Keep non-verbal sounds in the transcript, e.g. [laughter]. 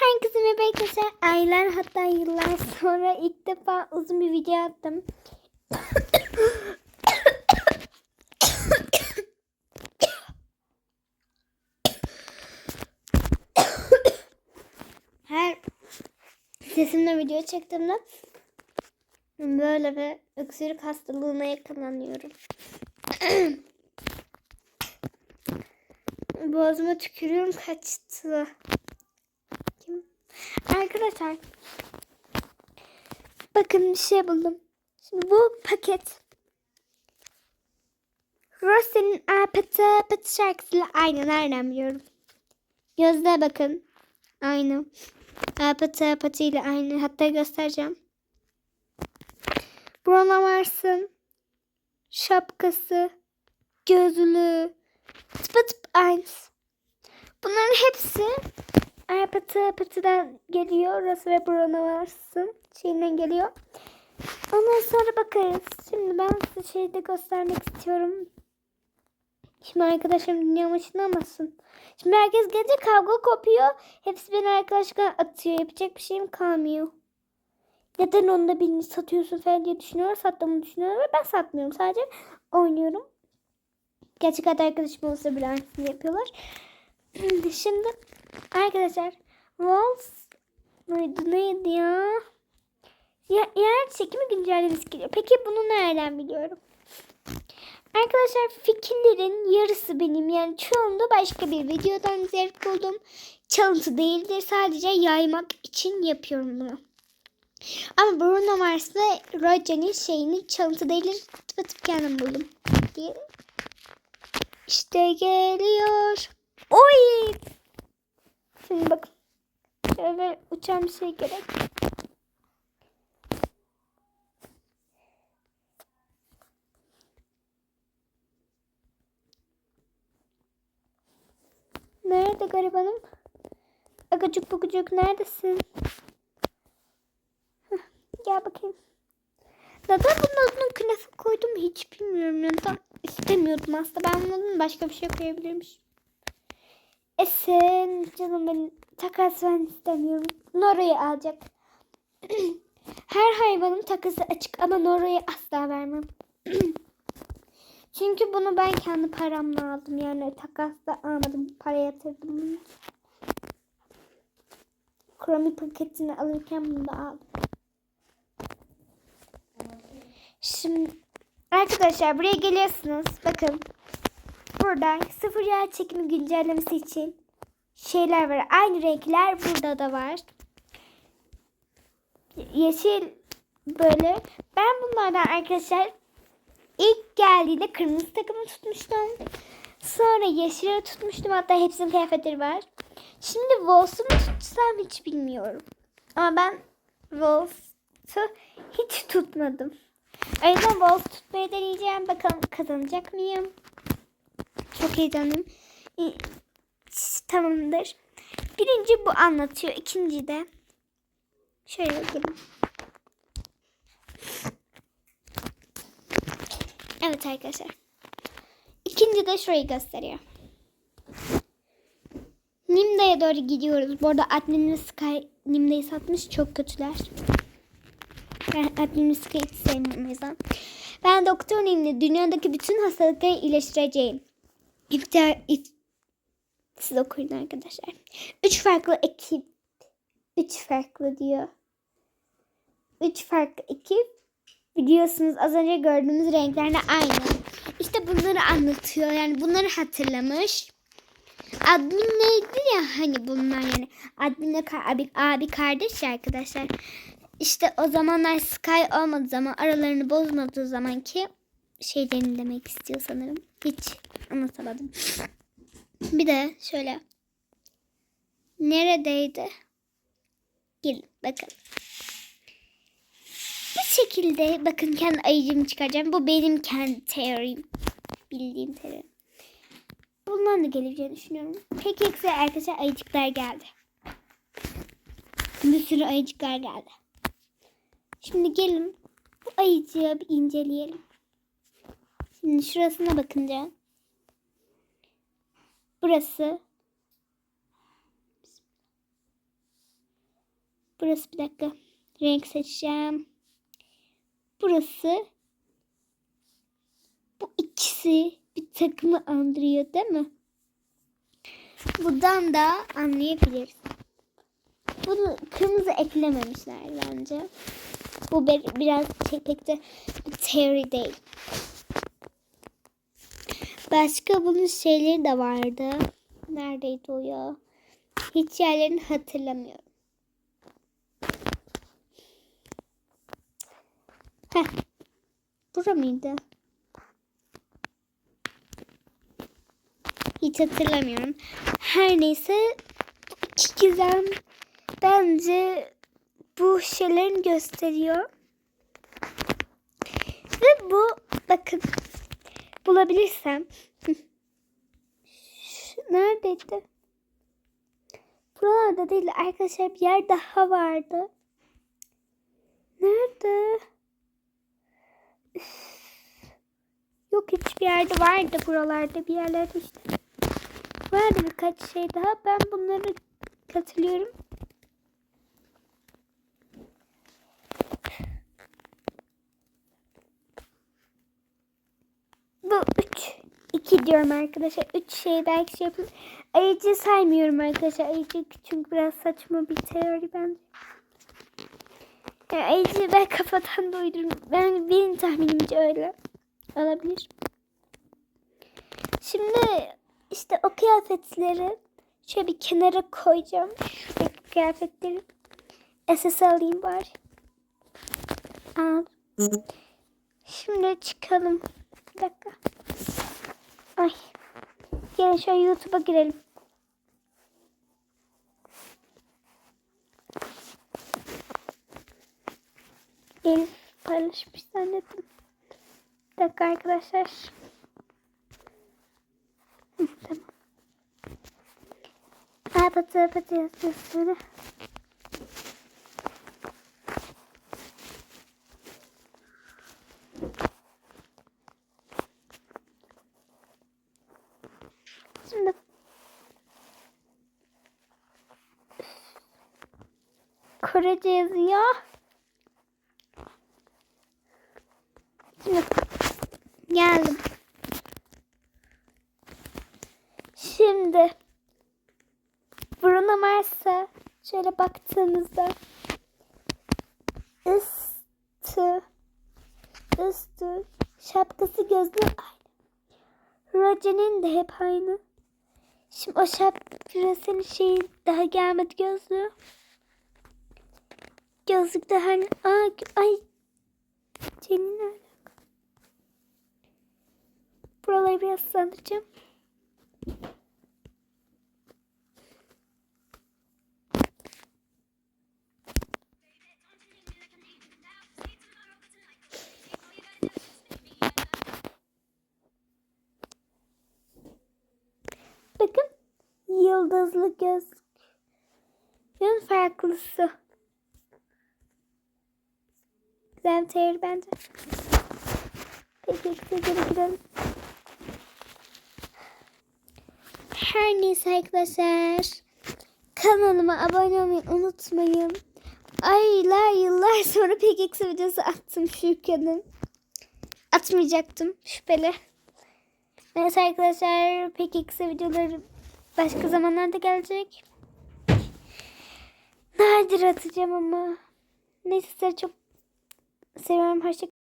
Herkese merhaba arkadaşlar. Aylar hatta yıllar sonra ilk defa uzun bir video attım. Her sesimle video çektiğimde böyle bir öksürük hastalığına yakalanıyorum. Boğazıma tükürüyorum kaçtı. Arkadaşlar. Bakın bir şey buldum. Şimdi bu paket. Rose'nin Apatı Apatı şarkısıyla aynı. Nereden biliyorum? Gözde bakın. Aynı. Apatı Apatı ile aynı. Hatta göstereceğim. Bruno Mars'ın şapkası, gözlüğü, tıpatıp aynısı. Bunların hepsi Apatı Apatı'dan geliyor. Rose ve Bruno Mars'ın şeyinden geliyor. Ondan sonra bakarız. Şimdi ben size şeyi de göstermek istiyorum. Şimdi arkadaşlarım dünya maçını. Şimdi herkes gelince kavga kopuyor. Hepsi beni arkadaşlar atıyor. Yapacak bir şeyim kalmıyor. Neden onu da birini satıyorsun falan diye düşünüyorlar. Sattığımı düşünüyorlar. Ben satmıyorum. Sadece oynuyorum. Gerçek hayatta arkadaşım olsa bile aynısını yapıyorlar. [clears throat] Şimdi arkadaşlar Walls mıydı neydi ya? ya yer çekimi güncellemesi geliyor. Peki bunu nereden biliyorum? Arkadaşlar fikirlerin yarısı benim. Yani çoğunda başka bir videodan zevk buldum. Çalıntı değildir. Sadece yaymak için yapıyorum bunu. Ama Bruno Mars ve Roger'in şeyini çalıntı değildir. Tıpatıp kendim buldum. Diye. İşte geliyor. Oy! Şimdi bakın. Şöyle uçan bir şey gerek. Nerede garibanım? Agacık bugucuk neredesin? Heh, gel bakayım. Neden bunun adını künefe koydum hiç bilmiyorum. Neden istemiyordum aslında. Ben bunun başka bir şey koyabilirmiş. Esen canım benim takas ben istemiyorum. Nora'yı alacak. [clears throat] Her hayvanın takası açık ama Nora'yı asla vermem. [clears throat] Çünkü bunu ben kendi paramla aldım. Yani takasla almadım. Para yatırdım bunu. Kromi paketini alırken bunu da aldım. Şimdi arkadaşlar buraya geliyorsunuz. Bakın. Burada sıfır yer çekimi güncellemesi için şeyler var. Aynı renkler burada da var. Yeşil böyle. Ben bunlardan arkadaşlar ilk geldiğinde kırmızı takımı tutmuştum. Sonra yeşili tutmuştum. Hatta hepsinin kıyafetleri var. Şimdi Wolf'u mu tutsam hiç bilmiyorum. Ama ben Wolf'u hiç tutmadım. O yüzden Wolf tutmayı deneyeceğim. Bakalım kazanacak mıyım? Çok heyecanlıyım. Tamamdır. Birinci bu anlatıyor. İkinci de şöyle gelin. Evet arkadaşlar. İkinci de şurayı gösteriyor. Nimda'ya doğru gidiyoruz. Bu arada Admin ve Sky Nimda'yı satmış. Çok kötüler. Ben Admin ve Sky'ı sevmiyorum o yüzden. Ben Doktor Nim'le dünyadaki bütün hastalıkları iyileştireceğim. İftihar, if, siz okuyun arkadaşlar. Üç farklı ekip. Üç farklı diyor. Üç farklı ekip. Biliyorsunuz az önce gördüğümüz renklerle aynı. İşte bunları anlatıyor. Yani bunları hatırlamış. Admin neydi ya hani bunlar yani. Adminle abi, abi kardeş ya arkadaşlar. İşte o zamanlar Sky olmadığı zaman aralarını bozmadığı zaman ki şeylerini demek istiyor sanırım. Hiç anlatamadım. Bir de şöyle. Neredeydi? Gelin bakın. Bu şekilde bakın kendi ayıcımı çıkaracağım. Bu benim kendi teorim. Bildiğim teorim. Bundan da geleceğini düşünüyorum. Peki ise arkadaşlar ayıcıklar geldi. Bir sürü ayıcıklar geldi. Şimdi gelin bu ayıcığı bir inceleyelim. Şimdi şurasına bakınca burası Burası bir dakika. Renk seçeceğim. Burası. Bu ikisi bir takımı andırıyor değil mi? Buradan da anlayabiliriz. Bunu kırmızı eklememişler bence. Bu bir- biraz şey, pek de bir teori değil. Başka bunun şeyleri de vardı. Neredeydi o ya? Hiç yerlerini hatırlamıyorum. Heh. Bura mıydı? Hiç hatırlamıyorum. Her neyse iki bence bu şeylerini gösteriyor. Ve bu bakın bulabilirsem [laughs] neredeydi? Buralarda değil arkadaşlar bir yer daha vardı. Nerede? Yok hiçbir yerde vardı buralarda bir yerlerde işte. Vardı birkaç şey daha. Ben bunları katılıyorum. 2 diyorum arkadaşlar. 3 şey belki şey yapayım. Ayıcı saymıyorum arkadaşlar. Ayıcı çünkü biraz saçma bir teori bence. Yani ayıcı ben kafadan da. Ben, benim tahminimce öyle olabilir. Şimdi işte o kıyafetleri şöyle bir kenara koyacağım. Şuradaki kıyafetleri. SS alayım bari. Al. Şimdi çıkalım. Bir dakika. Ay. Gelin şöyle YouTube'a girelim. Elif paylaşmış zannettim. Bir dakika arkadaşlar. Tamam. Aa, patı patı yazıyorsun. Şimdi Korece yazıyor. Şimdi geldim. Şimdi Bruno Mars'a şöyle baktığınızda üstü üstü şapkası gözlüğü aynı. Roger'in de hep aynı. Şimdi o şapkasının şeyi daha gelmedi gözlüğü. Gözlük de hani Aa, ay senin alaka. Buraları biraz sandıracağım. Yıldızlı göz. Yön farklısı. Güzel bir teori bence. Peki gidelim. Her neyse arkadaşlar. Kanalıma abone olmayı unutmayın. Aylar yıllar sonra PKX videosu attım Şürkan'ın. Atmayacaktım şüpheli. Neyse arkadaşlar PKX videoları başka zamanlarda gelecek. Nadir atacağım ama. Neyse size çok seviyorum. Hoşçakalın.